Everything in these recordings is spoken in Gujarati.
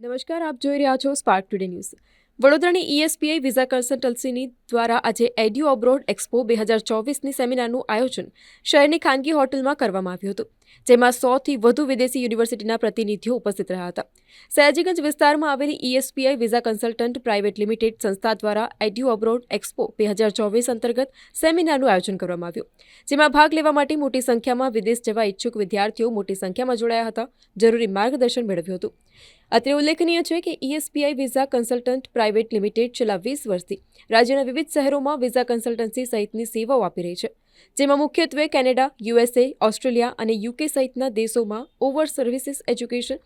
નમસ્કાર, આપ જોઈ રહ્યા છો સ્પાર્ક ટુડે ન્યૂઝ વડોદરાની ઈએસપીઆઈ વિઝા કન્સલ્ટન્સીની દ્વારા આજે એડ્યુ અબ્રોડ એક્સપો બે હજાર ચોવીસની સેમિનારનું આયોજન શહેરની ખાનગી હોટલમાં કરવામાં આવ્યું હતું. જેમાં સોથી વધુ વિદેશી યુનિવર્સિટીના પ્રતિનિધિઓ ઉપસ્થિત રહ્યા હતા. સયાજીગંજ વિસ્તારમાં આવેલી ESPI visa consultant private limited સંસ્થા દ્વારા એડ્યુ અબ્રોડ એક્સપો બે હજાર ચોવીસ અંતર્ગત સેમિનારનું આયોજન કરવામાં આવ્યું, જેમાં ભાગ લેવા માટે મોટી સંખ્યામાં વિદેશ જવા ઈચ્છુક વિદ્યાર્થીઓ મોટી સંખ્યામાં જોડાયા હતા, જરૂરી માર્ગદર્શન મેળવ્યું હતું. અત્રે ઉલ્લેખનીય છે કે ESPI visa consultant private limited છેલ્લા વીસ વર્ષથી રાજ્યના વિવિધ શહેરોમાં વિઝા કન્સલ્ટન્સી સહિતની સેવાઓ આપી રહી છે. જેમાં મુખ્યત્વે કેનેડા, યુએસએ, ઓસ્ટ્રેલિયા અને યુકે સહિતના દેશોમાં ઓવર સર્વિસીસ એજ્યુકેશન,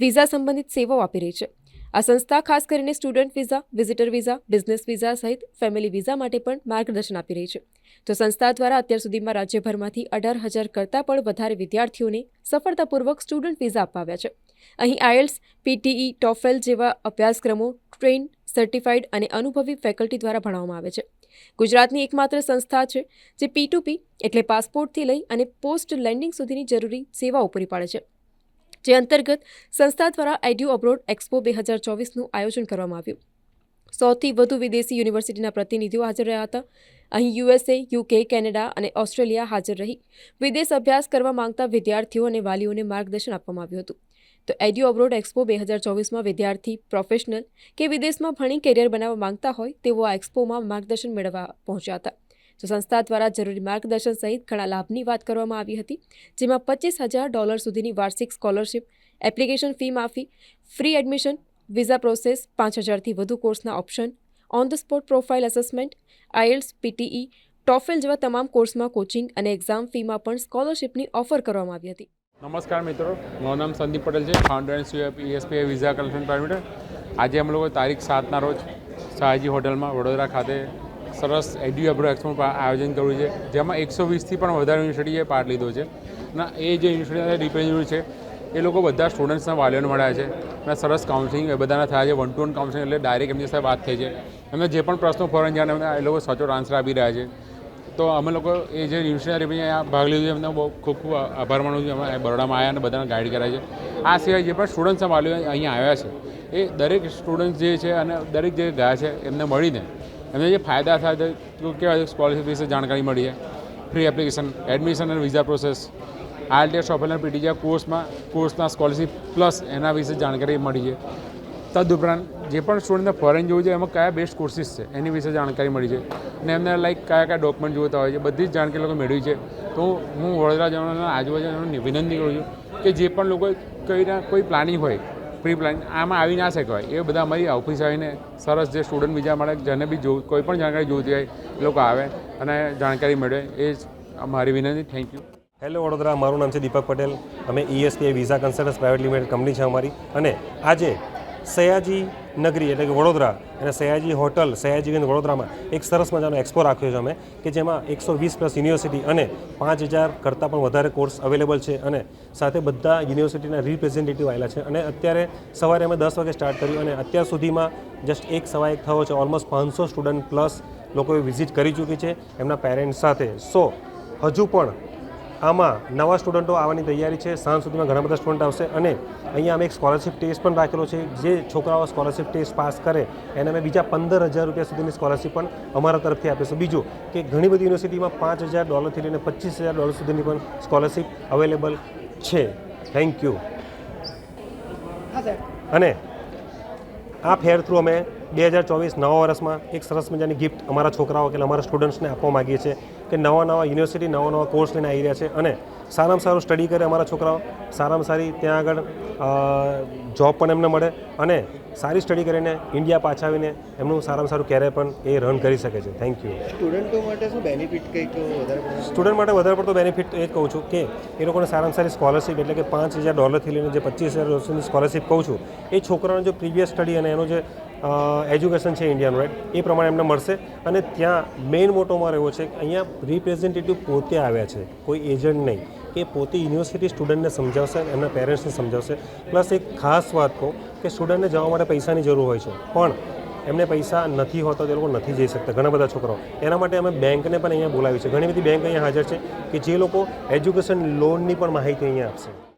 વિઝા સંબંધિત સેવાઓ આપી રહી છે. આ સંસ્થા ખાસ કરીને student visa, visitor visa, business visa સહિત ફેમિલી વિઝા માટે પણ માર્ગદર્શન આપી રહી છે. તો સંસ્થા દ્વારા અત્યાર સુધીમાં રાજ્યભરમાંથી અઢાર હજાર કરતાં પણ વધારે વિદ્યાર્થીઓને સફળતાપૂર્વક સ્ટુડન્ટ વિઝા અપાવ્યા છે. અહીં આયલ્સ, પીટીઈ, ટોફેલ જેવા અભ્યાસક્રમો, ટ્રેન સર્ટિફાઈડ અને અનુભવી ફેકલ્ટી દ્વારા ભણાવવામાં આવે છે. ગુજરાતની એકમાત્ર સંસ્થા છે જે પી ટુ પી એટલે પાસપોર્ટથી લઈ અને પોસ્ટ લેન્ડિંગ સુધીની જરૂરી સેવાઓ પૂરી પાડે છે. જે અંતર્ગત સંસ્થા દ્વારા એડ્યુ અબ્રોડ એક્સપો બે હજાર ચોવીસનું આયોજન કરવામાં આવ્યું. સૌથી વધુ વિદેશી યુનિવર્સિટીના પ્રતિનિધિઓ હાજર રહ્યા હતા. અહીં યુએસએ, યુકે, કેનેડા અને ઓસ્ટ્રેલિયા હાજર રહી. વિદેશ અભ્યાસ કરવા માંગતા વિદ્યાર્થીઓ અને વાલીઓને માર્ગદર્શન આપવામાં આવ્યું હતું. તો એડ્યુ અબ્રોડ એક્સપો બે હજાર ચોવીસમાં વિદ્યાર્થી પ્રોફેશનલ કે વિદેશમાં ભણી કેરિયર બનાવવા માંગતા હોય તેઓ આ એક્સપોમાં માર્ગદર્શન મેળવવા પહોંચ્યા હતા. તો સંસ્થા દ્વારા જરૂરી માર્ગદર્શન સહિત ઘણા લાભની વાત કરવામાં આવી હતી, જેમાં પચીસ હજાર ડોલર સુધીની વાર્ષિક સ્કોલરશિપ, એપ્લિકેશન ફી માફી, ફ્રી એડમિશન, વિઝા પ્રોસેસ, પાંચ હજારથી વધુ કોર્સના option, on the spot profile assessment IELTS PTE, TOEFL જેવા તમામ કોર્સમાં કોચિંગ અને એક્ઝામ ફીમાં પણ સ્કોલરશિપની ઓફર કરવામાં આવી હતી. નમસ્કાર મિત્રો, મારું નામ સંદીપ પટેલ છે founder and CEO ESPI visa collection private આજે અમે લોકો તારીખ સાતના રોજ શાહજી હોટલમાં વડોદરા ખાતે સરસ એડ્યુ એબ્રો એક્સપો આયોજન કર્યું છે, જેમાં એકસો વીસથી પણ વધારે યુનિવર્સિટીએ પાર્ટ લીધો છે. અને એ જે યુનિવર્સિટી રિપ્રેઝેન્ટેટિવ છે, એ લોકો બધા સ્ટુડન્ટ્સના વાલીઓને મળ્યા છે. અને સરસ કાઉન્સિલિંગ એ બધાના થયા છે વન ટુ વન કાઉન્સિલિંગ એટલે ડાયરેક્ટ એમની સાથે વાત થઈ છે. એમને જે પણ પ્રશ્નો ફોરન જાણે એ લોકો સચોટ આન્સર આપી રહ્યા છે. તો અમે લોકો એ જે યુનિવર્સિટી અહીંયા ભાગ લીધો છે, એમને બહુ ખૂબ ખૂબ આભાર માનું છું. અમે બરોડામાં આવ્યા અને બધાને ગાઈડ કરાય છે. આ સિવાય જે પણ સ્ટુડન્ટ્સ વાલીઓ અહીંયા આવ્યા છે, એ દરેક સ્ટુડન્ટ જે છે અને દરેક જે ગયા છે, એમને મળીને એમને જે ફાયદા થાય તો કેવા સ્કોલરશિપ વિશે જાણકારી મળી છે ફ્રી એપ્લિકેશન એડમિશન અને વિઝા પ્રોસેસ આઈએલટીએસ ટોફેલ અને પીટી જેવા કોર્સમાં કોર્સના સ્કોલરશિપ પ્લસ એના વિશે જાણકારી મળી છે. તદુપરાંત જે પણ સ્ટુડન્ટને ફોરેન જવું છે, એમાં કયા બેસ્ટ કોર્સિસ છે, એની વિશે જાણકારી મળી છે. અને એમને લાઈક કયા કયા ડોક્યુમેન્ટ જોતા હોય છે, બધી જ જાણકારી લોકો મેળવી છે. તો હું વડોદરા જવાના આજુબાજુ વિનંતી કરું છું કે જે પણ લોકો કઈ કોઈ પ્લાનિંગ હોય પ્રી પ્લાનિંગ આમાં આવી ના શકાય એ બધા અમારી ઓફિસ આવીને સરસ જે સ્ટુડન્ટ બીજા મળે, જેને બી જો, કોઈ પણ જાણકારી જોતી હોય, એ લોકો આવે અને જાણકારી મેળવે. એ જ મારી વિનંતી. થેન્ક યુ હેલો વડોદરા, મારું નામ છે દીપક પટેલ. અમે ESPI visa consultants private limited company છે અમારી. અને આજે સયાજી નગરી એટલે કે વડોદરા અને સયાજી હોટલ સયાજીગંજ વડોદરામાં એક સરસ મજાનો એક્સપો રાખ્યો છે અમે, કે જેમાં એકસો વીસ પ્લસ યુનિવર્સિટી અને પાંચ હજાર કરતાં પણ વધારે કોર્સ અવેલેબલ છે અને સાથે બધા યુનિવર્સિટીના રિપ્રેઝેન્ટેટિવ આવેલા છે. અને અત્યારે સવારે અમે દસ વાગે સ્ટાર્ટ કર્યું અને અત્યાર સુધીમાં જસ્ટ એક સવા એક થયો છે. ઓલમોસ્ટ પાંચસો સ્ટુડન્ટ પ્લસ લોકોએ વિઝિટ કરી ચૂકી છે એમના પેરેન્ટ્સ સાથે. સો હજુ પણ આમાં નવા સ્ટુડન્ટો આવવાની તૈયારી છે. સાંજ સુધીમાં ઘણા બધા સ્ટુડન્ટ આવશે અને અહીંયા અમે એક સ્કોલરશિપ ટેસ્ટ પણ રાખેલો છે. જે છોકરાઓ સ્કોલરશિપ ટેસ્ટ પાસ કરે એને અમે બીજા પંદર હજાર રૂપિયા સુધીની સ્કોલરશિપ પણ અમારા તરફથી આપીશું બીજું કે ઘણી બધી યુનિવર્સિટીમાં પાંચ હજાર ડોલરથી લઈને પચીસ હજાર ડોલર સુધીની પણ સ્કોલરશિપ અવેલેબલ છે. થેન્ક યુ અને આ ફેર થ્રુ અમે બે હજાર ચોવીસ નવા વર્ષમાં એક સરસ મજાની ગિફ્ટ અમારા છોકરાઓ કે અમારા સ્ટુડન્ટ્સને આપવા માગીએ છીએ કે નવા નવા યુનિવર્સિટી નવા નવા કોર્સ લઈને આવી રહ્યા છે અને સારામાં સારું સ્ટડી કરે અમારા છોકરાઓ. સારામાં સારી ત્યાં આગળ જોબ પણ એમને મળે અને સારી સ્ટડી કરીને ઇન્ડિયા પાછા આવીને એમનું સારામાં સારું કેરિયર પણ એ રન કરી શકે છે. થેન્ક યુ સ્ટુડન્ટો માટે શું બેનિફિટ કંઈક વધારે સ્ટુડન્ટ માટે વધારે પડતો બેનિફિટ એ જ કહું છું કે એ લોકોને સારામાં સારી સ્કોલરશિપ એટલે કે પાંચ હજાર ડોલરથી લઈને જે પચીસ હજાર વર્ષની સ્કોલરશિપ કહું છું એ છોકરાનો જે પ્રીવિયસ સ્ટડી અને એનું જે એજ્યુકેશન છે ઇન્ડિયાનું રાઈટ એ પ્રમાણે એમને મળશે. અને ત્યાં મેઇન મોટો મારો એવો છે અહીંયા રિપ્રેઝેન્ટેટિવ પોતે આવ્યા છે. કોઈ એજન્ટ નહીં. કે પોતે યુનિવર્સિટી સ્ટુડન્ટને સમજાવશે, એમના પેરેન્ટ્સને સમજાવશે. પ્લસ એક ખાસ વાત કહું કે સ્ટુડન્ટને જવા માટે પૈસાની જરૂર હોય છે. પણ એમને પૈસા નથી હોતા, તે લોકો નથી જઈ શકતા. ઘણા બધા છોકરાઓ. એના માટે અમે બેંકને પણ અહીંયા બોલાવી છે ઘણી બધી બેંક અહીંયા હાજર છે કે જે લોકો એજ્યુકેશન લોનની પણ માહિતી અહીંયા આપશે.